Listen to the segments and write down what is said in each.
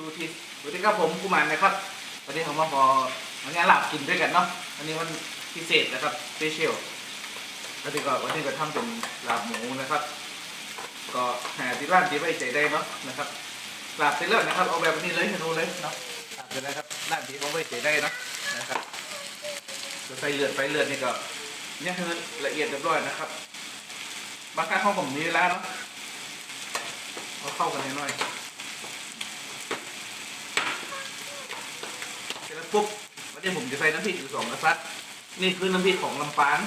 ทูทีสวัสดีครับผมกุมารนะครับ วันนี้ผมมาพอวันนี้หลับกินด้วยกันเนาะ วันนี้มันพิเศษนะครับสเปเชียลวันนี้ก็วันนี้ก็ทำเป็นลาบหมูนะครับ ก็หาที่ร้านที่ไว้ใจได้เนาะนะครับลาบเสร็จแล้วนะครับ เอาแบบนี้เลยให้ดูเลยเนาะลาบเสร็จแล้วครับร้านที่เขาไว้ใจได้เนาะนะครับจะใส่เลือดไปเลือดนี่ก็เนี่ยคือละเอียดเรียบร้อยนะครับบางครั้งของผมมีเวลาเนาะเอาเข้ากันให้หน่อย เสร็จแล้ว ปุ๊บวันนี้ผมจะใส่น้ำพริกอยู่สองกระซัดนี่คือน้ำพริกของลำปาง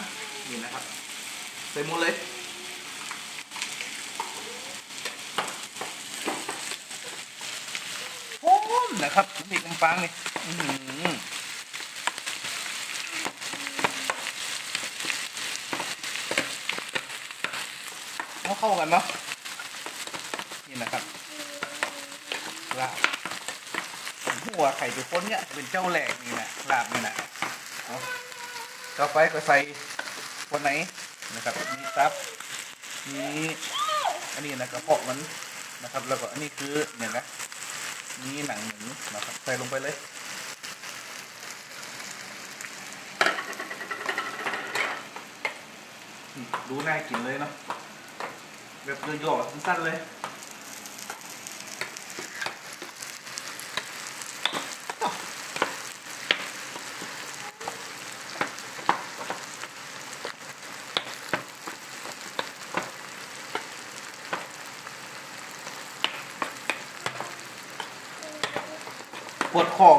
นี่นะครับ ใส่หมดเลยโอ้มนะครับน้ำพริกลำปางนี่อื้อหือเอาเข้ากันเนาะนี่นะครับลาบ หัวไข่ตัวคนเนี่ยเป็นเจ้าแหลกนี่นะลาบนี่นะต่อไปก็ใส่คนไหนนะครับมีซับมีอันนี้นะกระเพาะมันนะครับ แล้วก็อันนี้คือเนี่ยนะมีหนังหมูนะครับใส่ลงไปเลยดูน่ากินเลยเนาะแบบย่อๆสั้นๆเลย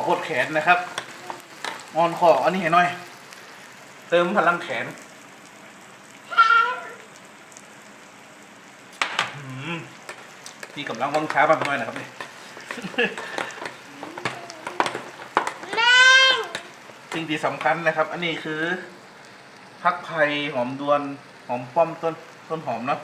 ปวดคอปวดแขนนะครับงอนคออันนี้เห็นหน่อย เติมพลังแขนอืมพี่กำลังวังช้าบางหน่อยนะครับนี่สิ่งที่สำคัญนะครับ อันนี้คือพักไผ่หอมดวนหอมป้อมต้นต้นหอมเนาะ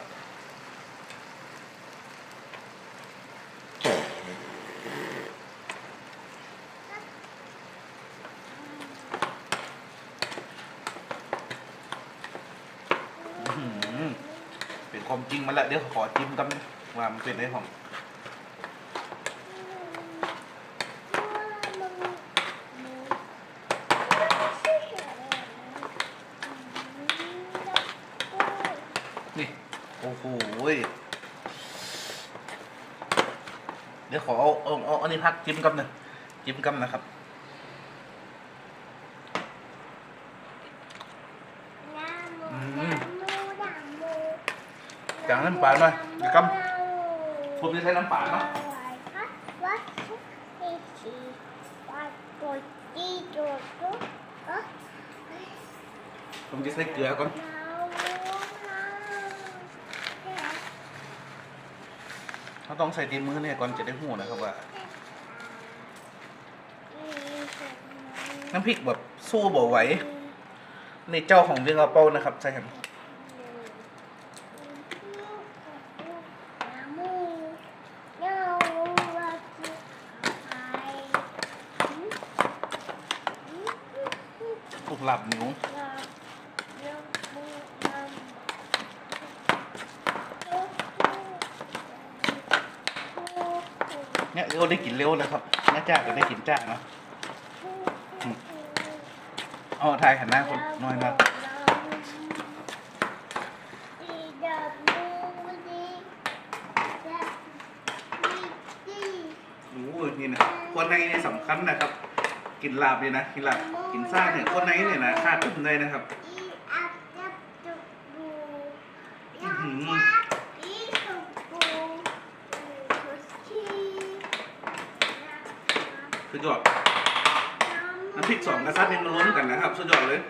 เป็นความจริงมาแล้วเดี๋ยวขอจิ้มกันว่ามันเป็นไงของนี่โอ้โหยเดี๋ยวขอเอาเอาเอาอันนี้พักจิ้มกันหนึ่งจิ้มกันนะครับ จางน้ำปลาหน่อยเดี๋ยวกำผมจะใช้น้ำปลาเนาะผมจะใส่เกลือก่อนเขาต้องใส่ตีมือเนี่ยก่อนจะได้หูนะครับว่า น้ำพริกแบบสู้บ่ไหวในเจ้าของเวียงกระเป้านะครับใช่ครับ หลับหนูเนี่ยเราได้กินเร็วนะครับน่าจ้าก็ได้กินจ้าเนาะเอาถ่ายหันหน้าคนน้อยมากโอ้โหนี่นะคนในนี่สำคัญนะครับ กินลาบเลยนะกินลาบกินซ่าเนี่ยคนในเนี่ยนะคาดทุ่มเลยนะครับสุดยอดน้ำพริกสองกระซัดเนี่ยมันล้นกันนะครับสุดยอดเลย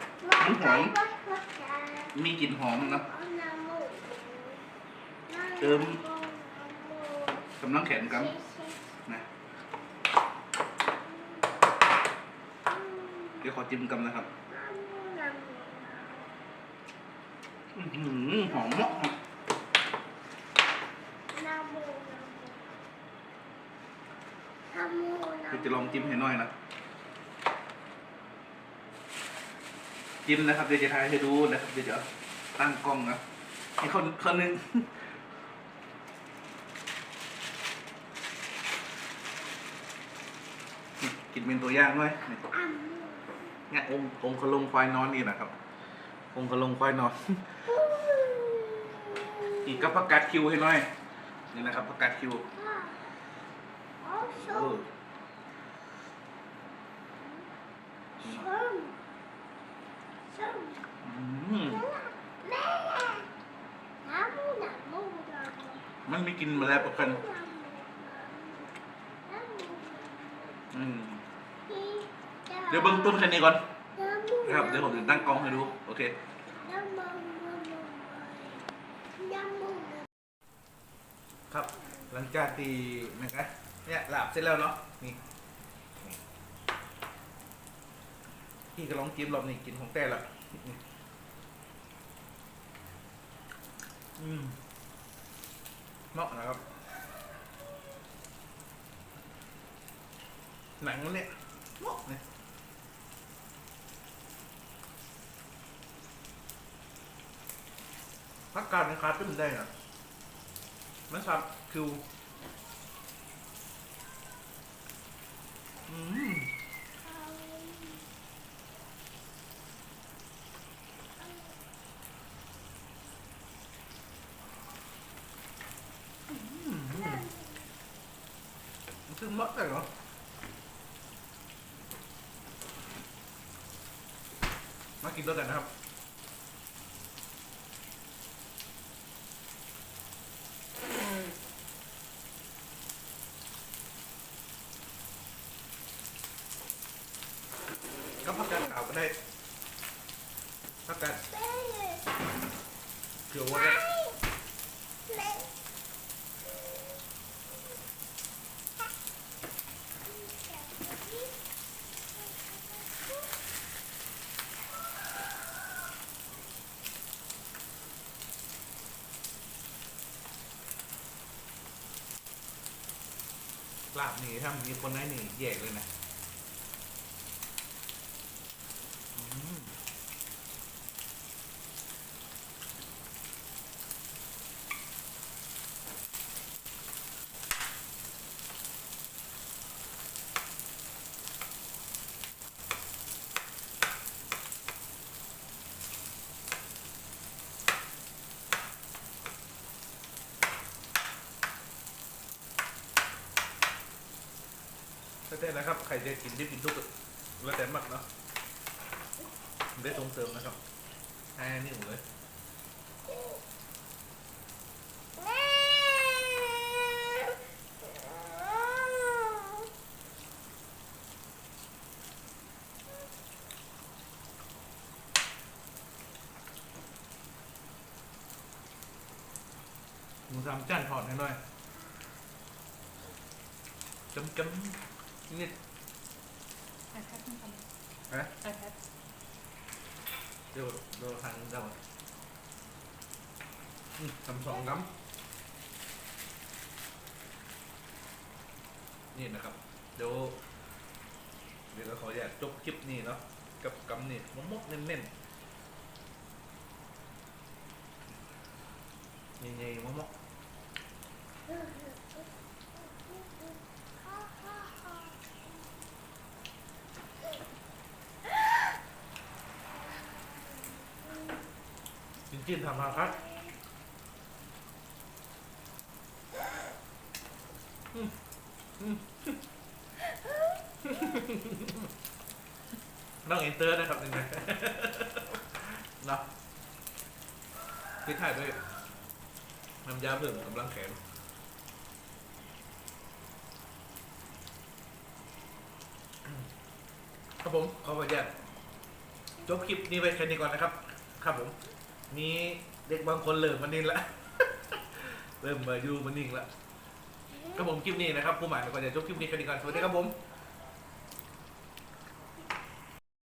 มันหอมมีกลิ่นหอมนะเติมกำลังแขนกันนะ เดี๋ยวข อจิ้มกันนะครับอื้อหือหอมมากเดี๋ยวจะลองจิ้มให้หน่อยนะ จิ้มนะครับเดี๋ยวจะทายให้ดูนะครับเดี๋ยวจะตั้งกล้องนะให้คนคนหนึ่งกินเป็นตัวอย่างหน่อยนี่ เนี่ยองค์องค์ขลงควายนอนนี่นะครับ องค์ขลงควายนอน อีกก็ประกาศคิวให้หน่อย นี่นะครับประกาศคิวเอออืมมันไม่กินมาแล้วประกัน อืม เดี๋ยวเบิ้งต้นแค่นี้ก่อนนะครับเดี๋ยวผมจะตั้งกล้องให้ดูโอเคครับหลังจากที่นะครับเนี่ยหลับเสร็จแล้วเนาะนี่นี่พี่ก็ลองกินรอบนี้กินของแต่ละนี่อืมเนาะนะครับ หนังมันเนี่ยเนาะเนี่ย พักการในคาร์ดขึ้นได้อะมันสับคิวอืมมันคือมดเลยเหรอมากินด้วยกันนะครับ ก็พักกันเอาก็ได้พักกัน เกี่ยวว่าได้ลาบนี่ถ้ามีคนไหนนี่แยกเลยนะอืมแล้วแต่นะครับ ใครจะกินดิบกินทุกแล้วแต่มักเนาะไม่ได้ส่งเสริมนะครับให้นี่หมดเลยหมูสามจานถอดให้หน่อยจำจำนิด ฮะำไอแพดเดี๋ยวเดี๋ยวทางเดาอืมทำสองน้ำนี่นะครับ เดี๋ยว เดี๋ยวเราขออยากจบคลิปนี้เนาะ กับกำนี่มกมกๆเน้นๆใหญ่ๆมกมก จิ้นๆทำมาครับอืมอืมต้องเอนเตอร์นะครับหนึ่งนะเนาะพิถ่ายด้วยน้ำยาเพิ่มกำลังแขนครับผมขอขออนุญาตจบคลิปนี้ไปแค่นี้ก่อนนะครับ ครับผม มีเด็กบางคนเริ่มมันนิ่งละ เริ่มมาอยู่มันนิ่งละครับผมคลิปนี้นะครับผู้หมายก็จะจบคลิปนี้กันดีก่อนสวัสดีครับผม